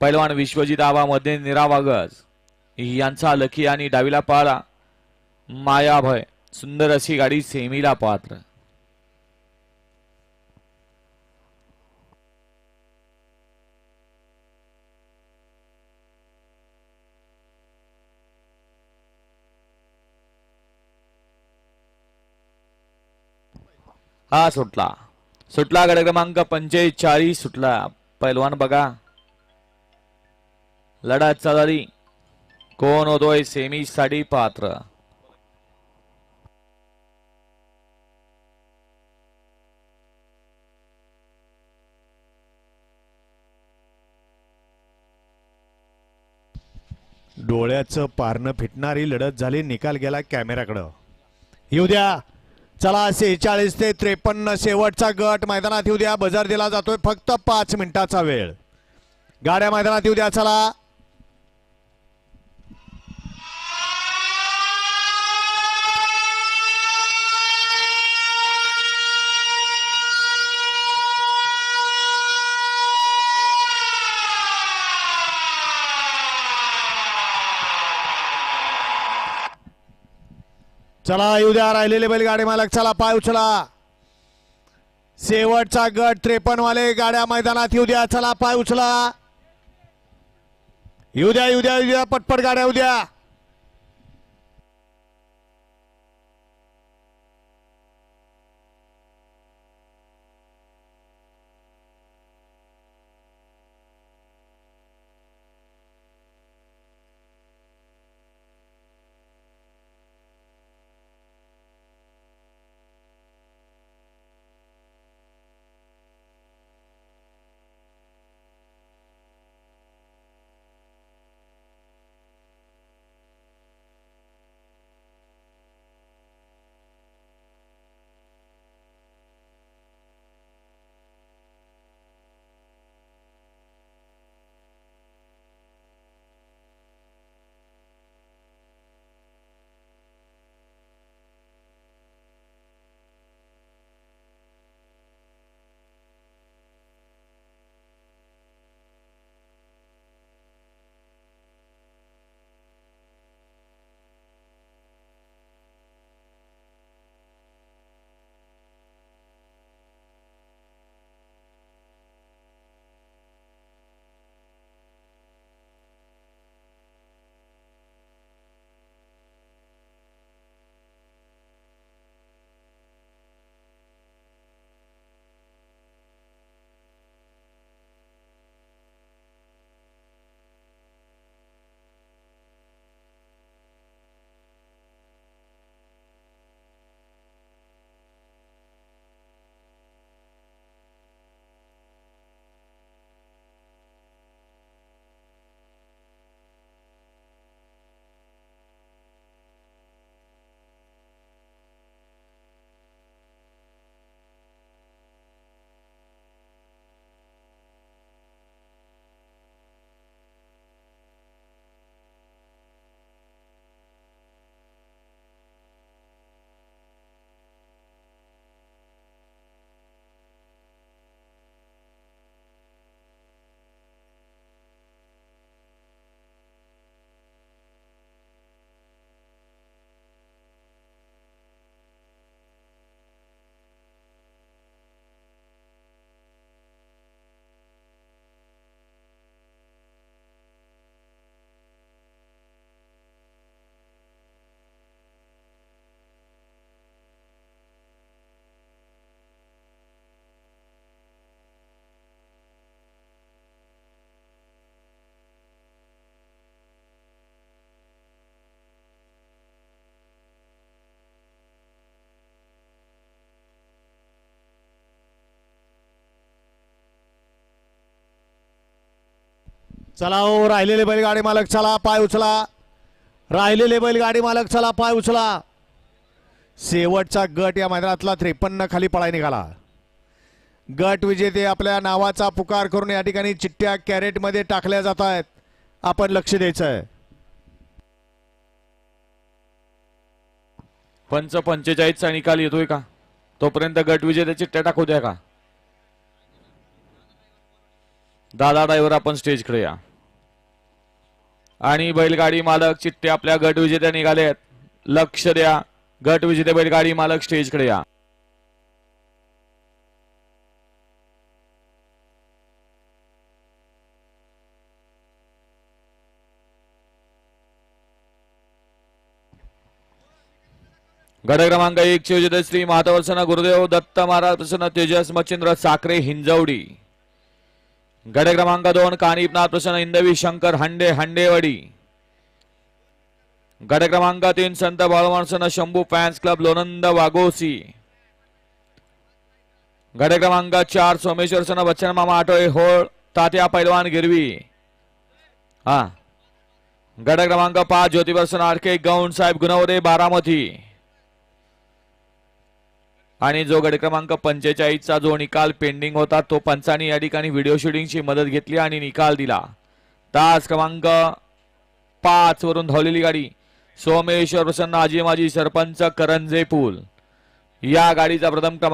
पैलवान विश्वजित आवामध्ये निरावागज यांचा लकी आणि डावीला पाळा. मायाभय सुंदर अशी गाडी सेमीला पात्र. हा सुटला. सुटला गड क्रमांक पंचेचाळीस सुटला. पैलवान बघा. लढत चालली. कोण होतोय सेमीसाठी पात्र? डोळ्याचं पारणं फिटणारी लढत झाली. निकाल गेला कॅमेराकडं येऊ द्या. चला सेहेचाळीस ते त्रेपन्न शेवटचा गट मैदानात येऊ द्या. बजार दिला जातोय फक्त पाच मिनिटाचा वेळ. गाड्या मैदानात येऊ द्या. चला. चला येऊ द्या राहिलेले बैलगाडी मालक चला पाय उचला. शेवटचा गट त्रेपन्न वाले गाड्या मैदानात येऊ द्या. चला पाय उचला. येऊ द्या येऊ द्या येऊ द्या पटपट गाड्या येऊ द्या. चला ओ राहिलेले बैलगाडी मालक चला पाय उचला. राहिलेले बैलगाडी मालक चला पाय उचला. शेवटचा गट या मैदानातला त्रेपन्न खाली पळाय निघाला. गट विजेते आपल्या नावाचा पुकार करून या ठिकाणी चिठ्ठ्या कॅरेटमध्ये टाकल्या जात आहेत. आपण लक्ष द्यायचं आहे पंच पंचेचाळीसचा निकाल येतोय का? तोपर्यंत गट विजेत्या चिठ्ठ्या टाकू द्या का? दादा ड्रायव्हर आपण स्टेजकडे या. आणि बैलगाडी मालक चिठ्ठे आपल्या गट विजेत्या निघालेत. लक्ष द्या. गट विजेते बैलगाडी मालक स्टेजकडे या. गट क्रमांक एक चे विजेते श्री महातवर्षण गुरुदेव दत्त महाराज प्रसन्न तेजस मच्छिंद्र साखरे हिंजवडी. गड क्रमांक दोन कानिपनाथ प्रसन्न इंदवी शंकर हंडे हंडेवाडी. गड क्रमांक तीन संत बाळमाणसन शंभू फॅन्स क्लब लोनंद वाघोसी. गड क्रमांक चार सोमेश्वर सन बच्चन मामा आठोळे होळ तात्या पैलवान गिरवी. हा. गड क्रमांक पाच ज्योतिवर्सन आडके गौंड साहेब गुणवरे बारामती. आणि जो गड क्रमांक पंचेचाळीसचा जो निकाल पेंडिंग होता तो पंचांनी या ठिकाणी व्हिडिओ शूटिंगची मदत घेतली आणि निकाल दिला. तास क्रमांक पाच वरून धावलेली गाडी. सोमेश्वर प्रसन्न आजी माजी सरपंच करंजे पूल. या गाडीचा प्रथम क्रमांक